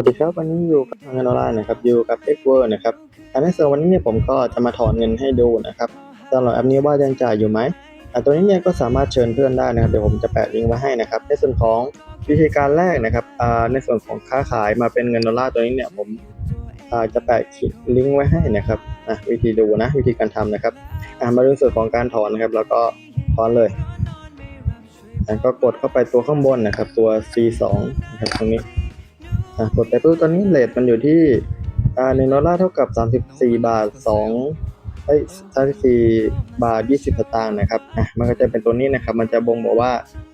วัสดีครับวันนี้อยู่กับเงินออนไลน์นะครับอยู่กับ x w o r นะครับอันในส่วนวันนี้เนี่ยผมก็จะมาถอนเงินให้ดูนะครับสำหรับแอปนี้ว่ายังจ่ายอยู่ไหมอ่ตัวนี้เนี่ยก็สามารถเชิญเพื่อนได้นะครับเดี๋ยวผมจะแปะลิงก์ไว้ให้นะครับในส่วนของวิธีการแรกนะครับในส่วนของค้าขายมาเป็นเงินดอลลาร์ตัวนี้เนี่ยผมจะแปะลิงก์ไว้ให้นะครับวิธีดูนะวิธีการทำนะครับมาดูส่วนของการถอนนะครับ แล้วก็ถอนเลยแล้วก็กดเข้าไปตัวข้างบนนะครับ ตัว C2 นะครับตรงนี้ อะกดไปปุ๊บตอนนี้เลทมันอยู่ที่อ่าหนึ่งดอลลาร์เท่ากับ 34 บาท2เอ้ย34 บาท 20สตางค์นะครับอะมันก็จะเป็นตัวนี้นะครับ มันจะบ่งบอกว่า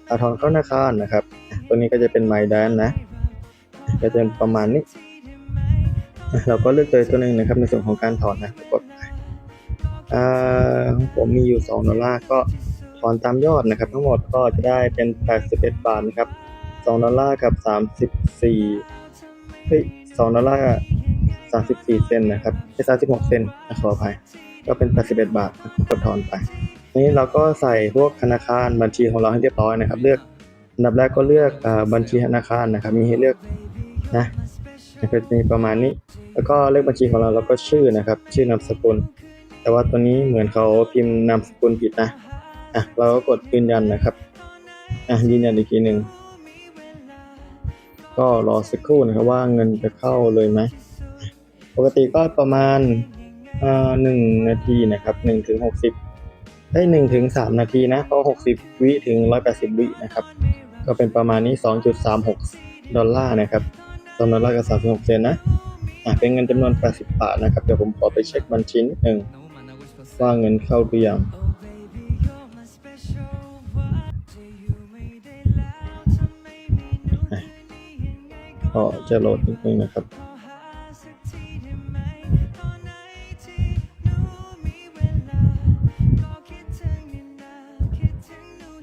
อาถอนเข้าธนาคารนะครับ ตัวนี้ก็จะเป็น My Dan นะอะก็จะเป็นประมาณนี้ เราก็เลือกตัวตัวหนึ่งนะครับในส่วนของการถอนนะกดของผมมีอยู่ 2 ดอลลาร์ก็ถอนตามยอดนะครับ ทั้งหมดก็จะได้เป็น 81 บาทนะครับสองดอลลาร์กับสามสิบสี่ เฮ้ยสองดอลลาร์สามสิบสี่เซนนะครับไม่สามสิบหกเซนนะขออภัย ก็เป็นแปดสิบเอ็ดบาทกดถอนไปนี้เราก็ใส่พวกธนาคารบัญชีของเราให้เรียบร้อยนะครับ เลือกอันดับแรกก็เลือกอบัญชีธนาคารนะครับ มีให้เลือกนะก็จะมีประมาณนี้ แล้วก็เลือกบัญชีของเราแล้วก็ชื่อนะครับ ชื่อนามสกุล แต่ว่าตัวนี้เหมือนเขาพิมพ์นามสกุลผิดนะอะเราก็กดยืนยันนะครับอะยืนยันอีกทีหนึ่ง ก็รอสักครู่นะครับว่าเงินจะเข้าเลยไหมปกติก็ประมาณหนึ่งนาทีนะครับหนึ่งถึงหกสิบได้หนึ่งถึงสามนาทีนะก็หกสิบวิถึงร้อยแปดสิบวินะครับ ก็เป็นประมาณนี้สองจุดสามหกดอลลาร์นะครับสองดอลลาร์กับสามสิบหกเซนนะอะเป็นเงินจำนวนแปดสิบบาทนะครับ เดี๋ยวผมขอไปเช็คบัญชีนิดหนึ่งว่าเงินเข้าหรือยัง ก็จะโหลดนิดนึงนะครับ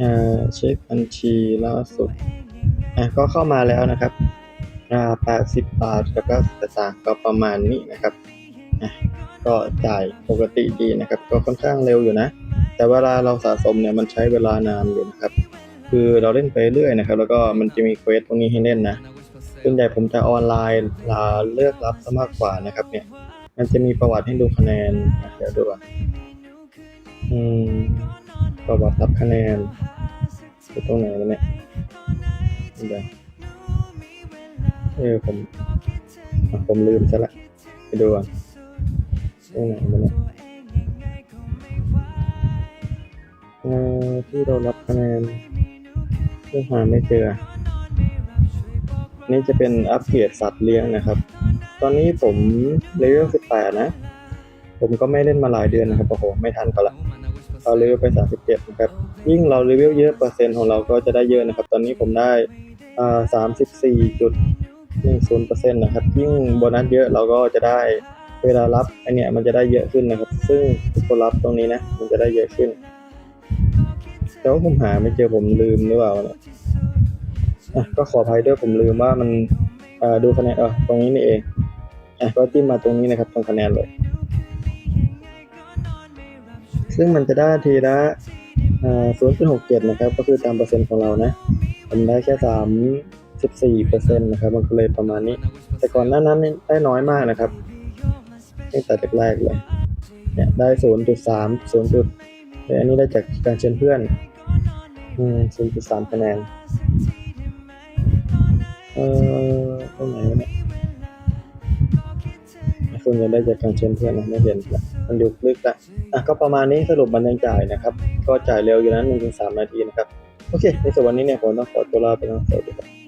อ่าเช็คบัญชีล่าสุดอะก็เข้ามาแล้วนะครับอ่าแปดสิบบาทแล้วก็สตางก็ประมาณนี้นะครับอะก็จ่ายปกติดีนะครับ ก็ค่อนข้างเร็วอยู่นะ แต่เวลาเราสะสมเนี่ยมันใช้เวลานานอยู่นะครับ คือเราเล่นไปเรื่อยนะครับ แล้วก็มันจะมีเควสตรงนี้ให้เล่นนะ ส่วนใหญ่ผมจะออนไลน์ลาเลือกรับซะมากกว่านะครับ เนี่ย มันจะมีประวัติให้ดูคะแนนเดี๋ยวดูก่อนอืมประวัติรับคะแนนอยู่ตรงไหนวะเนี่ยเดี๋ยวเออผมอะผมลืมซะละไปดูก่อนตรงไหนวะเนี่ยเออที่เรารับคะแนนยังหาไม่เจอ นี่จะเป็นอัปเกรดสัตว์เลี้ยงนะครับ ตอนนี้ผมเลเวล18 นะ ผมก็ไม่เล่นมาหลายเดือนนะครับ โอ้โห ไม่ทันก็ละเราเลเวลไป 37 นะครับ ยิ่งเราเลเวลเยอะเปอร์เซ็นต์ของเราก็จะได้เยอะนะครับ ตอนนี้ผมได้อ่า34.10%นะครับ ยิ่งโบนัสเยอะเราก็จะได้เวลารับอันเนี้ยมันจะได้เยอะขึ้นนะครับ ซึ่งคนรับตรงนี้นะ มันจะได้เยอะขึ้นแต่ว่าผมหาไม่เจอผมลืมหรือเปล่าเนี่ย อะก็ขออภัยด้วยผมลืมว่ามันดูคะแนนเออตรงนี้นี่เองอะก็จิ้มมาตรงนี้นะครับ ตรงคะแนนเลย ซึ่งมันจะได้ทีละศูนย์จุดหกเจ็ดนะครับ ก็คือตามเปอร์เซ็นต์ของเรานะผมได้แค่สามสิบสี่เปอร์เซ็นต์นะครับ มันก็เลยประมาณนี้ แต่ก่อนหน้านั้นได้น้อยมากนะครับตั้งแต่แรกๆเลย เนี่ยได้ศูนย์จุดสามศูนย์จุดอันนี้ได้จากการเชิญเพื่อนอืมศูนย์จุดสามคะแนน เอ่อตรงไหนวะเนี่ยคุณจะได้จากการเชิญเพื่อนนะไม่เห็นละมันอยู่ลึกละอะก็ประมาณนี้สรุปมันยังจ่ายนะครับ ก็จ่ายเร็วอยู่นะหนึ่งถึงสามนาทีนะครับ โอเค ในส่วนวันนี้เนี่ยผมต้องขอตัวลาไปแล้วสวัสดีครับ